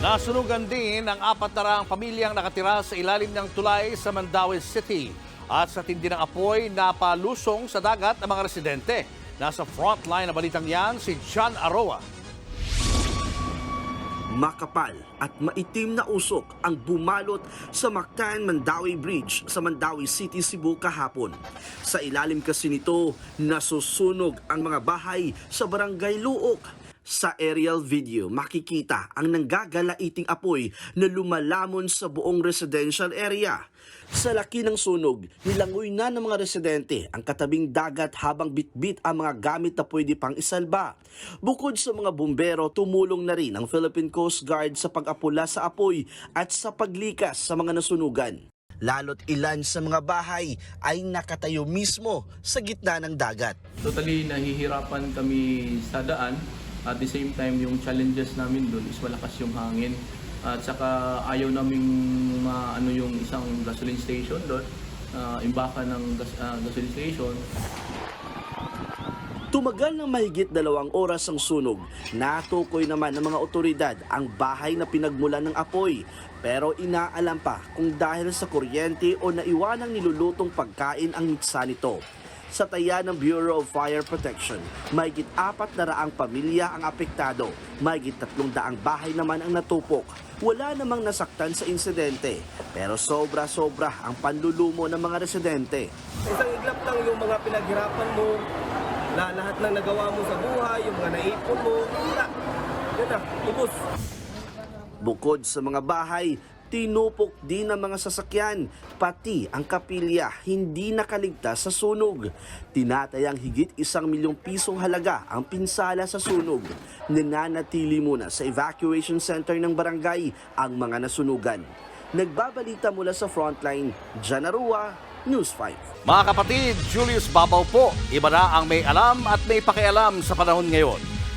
Nasunugan din ang apat na raang pamilyang nakatira sa ilalim ng tulay sa Mandaue City. At sa tindi ng apoy, napalusong sa dagat ang mga residente. Nasa frontline na balitang yan si John Aroa. Makapal at maitim na usok ang bumalot sa Mactan Mandawi Bridge sa Mandawi City, Cebu kahapon. Sa ilalim kasi nito, nasusunog ang mga bahay sa barangay Luok. Sa aerial video, makikita ang nanggagalaiting apoy na lumalamon sa buong residential area. Sa laki ng sunog, nilangoy na ng mga residente ang katabing dagat habang bitbit ang mga gamit na pwede pang isalba. Bukod sa mga bumbero, tumulong na rin ang Philippine Coast Guard sa pag-apula sa apoy at sa paglikas sa mga nasunugan. Lalo't ilan sa mga bahay ay nakatayo mismo sa gitna ng dagat. totally nahihirapan kami sa daan. At the same time, yung challenges namin doon is malakas yung hangin. At saka ayaw naming maano yung isang gasoline station doon, uh, imbaka ng gas, ah, gasoline station. Tumagal ng mahigit dalawang oras ang sunog. Natukoy naman ng mga otoridad ang bahay na pinagmulan ng apoy. Pero inaalam pa kung dahil sa kuryente o naiwanang nilulutong pagkain ang mitsa nito. Sa taya ng Bureau of Fire Protection, mahigit apat na raang pamilya ang apektado. Mahigit tatlong daang bahay naman ang natupok. Wala namang nasaktan sa insidente. Pero sobra-sobra ang panlulumo ng mga residente. Isang iglap lang yung mga pinaghirapan mo, na lahat ng nagawa mo sa buhay, yung mga naipon mo, wala. Yun na, ubos. Bukod sa mga bahay, tinupok din ang mga sasakyan, pati ang kapilya hindi nakaligtas sa sunog. Tinatayang higit isang milyong pisong halaga ang pinsala sa sunog. Nananatili muna sa evacuation center ng barangay ang mga nasunugan. Nagbabalita mula sa frontline, Janarua, News 5. Mga kapatid, Julius Babaw po. Iba na ang may alam at may pakialam sa panahon ngayon.